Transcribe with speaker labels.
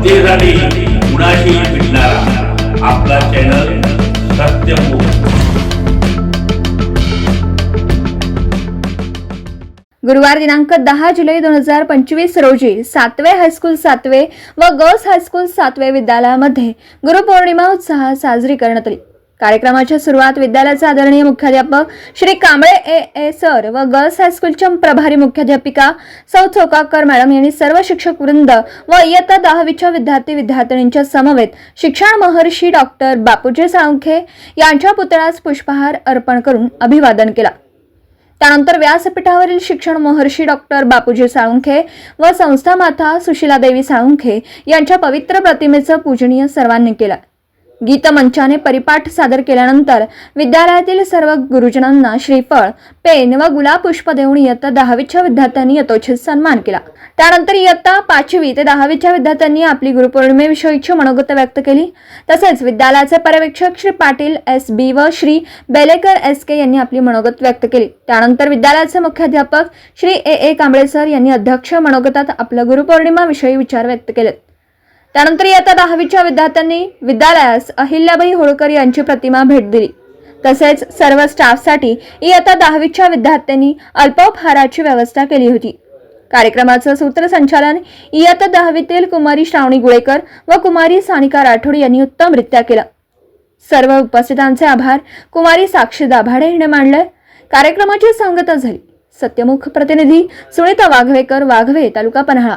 Speaker 1: जनतेसाठी कुणाशी भेटणारा आपला चॅनल सत्यमुख
Speaker 2: गुरुवार दिनांक दहा जुलै दोन हजार पंचवीस रोजी सातवे हायस्कूल सातवे व गर्ल्स हायस्कूल सातवे विद्यालयामध्ये गुरुपौर्णिमा उत्साहात साजरी करण्यात आली. कार्यक्रमाच्या सुरुवात विद्यालयाचे आदरणीय मुख्याध्यापक Shri Kamble A. A. Sir व गर्ल्स हायस्कूलच्या प्रभारी मुख्याध्यापिका सौ चौकाकर मॅडम यांनी सर्व शिक्षक वृंद व इयत्ता दहावीच्या विद्यार्थी विद्यार्थिनींच्या समवेत शिक्षण महर्षी डॉक्टर बापूजी साळुंखे यांच्या पुतळ्यास पुष्पहार अर्पण करून अभिवादन केला. त्यानंतर व्यासपीठावरील शिक्षण महर्षी डॉक्टर बापूजी साळुंखे व संस्था माता सुशीलादेवी साळुंखे यांच्या पवित्र प्रतिमेचं पूजनीय सर्वांनी केलं. गीतमंचाने परिपाठ सादर केल्यानंतर विद्यालयातील सर्व गुरुजनांना श्रीफळ पेन व गुलाब पुष्प देऊन इयत्ता दहावीच्या विद्यार्थ्यांनी यथोचित सन्मान केला. त्यानंतर इयत्ता पाचवी ते दहावीच्या विद्यार्थ्यांनी आपली गुरुपौर्णिमेविषयीची मनोगत व्यक्त केली. तसेच विद्यालयाचे पर्यवेक्षक श्री पाटील एस बी व श्री बेलेकर एस के यांनी आपली मनोगत व्यक्त केली. त्यानंतर विद्यालयाचे मुख्याध्यापक Shri A A Kamble sir यांनी अध्यक्ष मनोगतात आपल्या गुरुपौर्णिमाविषयी विचार व्यक्त केले. त्यानंतर इयत्ता दहावीच्या विद्यार्थ्यांनी विद्यालयास अहिल्याबाई होळकर यांची प्रतिमा भेट दिली. तसेच सर्व स्टाफसाठी इयत्ता दहावीच्या विद्यार्थ्यांनी अल्पोपहाराची व्यवस्था केली होती. कार्यक्रमाचं सूत्रसंचालन इयत्ता दहावीतील कुमारी श्रावणी गुळेकर व कुमारी सानिका राठोड यांनी उत्तमरित्या केलं. सर्व उपस्थितांचे आभार. कुमारी साक्षी दाभाडे हिने मांडले. कार्यक्रमाची सांगता झाली. सत्यमुख प्रतिनिधी सुनीता वाघवेकर वाघवे तालुका पन्हाळा.